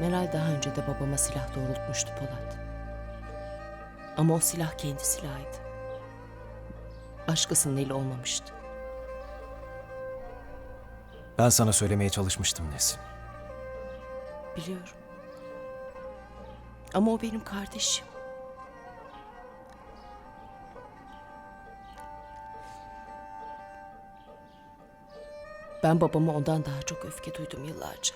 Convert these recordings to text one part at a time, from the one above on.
Meral daha önce de babama silah doğrultmuştu Polat. Ama o silah kendi silahıydı. Başkasının eli olmamıştı. Ben sana söylemeye çalışmıştım Nesin. Biliyorum. Ama o benim kardeşim. Ben babama ondan daha çok öfke duydum yıllarca.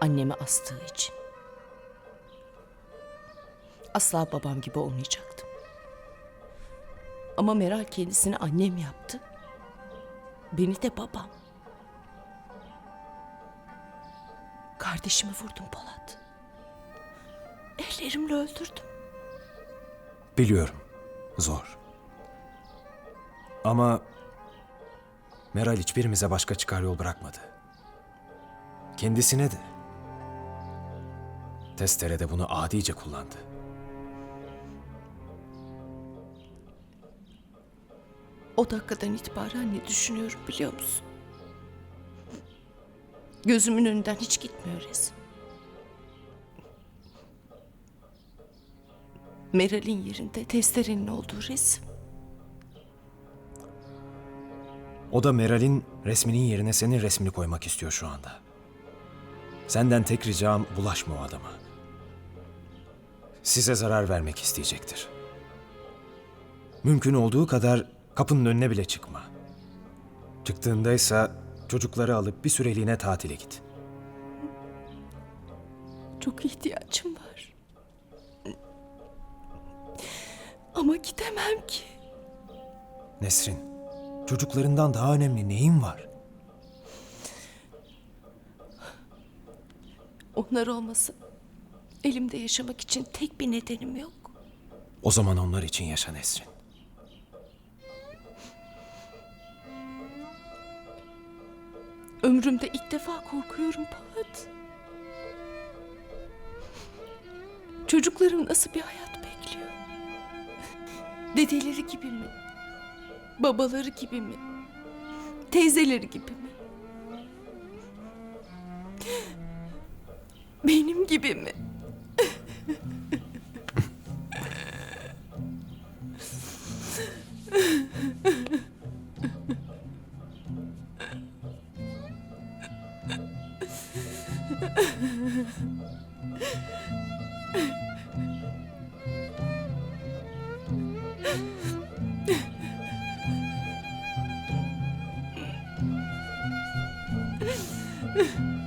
Annemi astığı için. Asla babam gibi olmayacaktım. Ama Meral kendisini annem yaptı. Beni de babam. Kardeşimi vurdum Polat. Ellerimle öldürdüm. Biliyorum. Zor. Ama Meral hiçbirimize başka çıkar yol bırakmadı. Kendisine de. Testere de bunu adice kullandı. O dakikadan itibaren ne düşünüyorum biliyor musun? Gözümün önünden hiç gitmiyor resim. Meral'in yerinde testerenin olduğu resim. O da Meral'in resminin yerine senin resmini koymak istiyor şu anda. Senden tek ricam bulaşma o adama. Size zarar vermek isteyecektir. Mümkün olduğu kadar kapının önüne bile çıkma. Çıktığındaysa çocukları alıp bir süreliğine tatile git. Çok ihtiyacım var. Ama gidemem ki. Nesrin, çocuklarından daha önemli neyin var? Onlar olmasa elimde yaşamak için tek bir nedenim yok. O zaman onlar için yaşa Nesrin. Ömrümde ilk defa korkuyorum Polat. Çocuklarım nasıl bir hayat bekliyor? Dedeleri gibi mi? Babaları gibi mi? Teyzeleri gibi mi? Benim gibi mi? Ugh.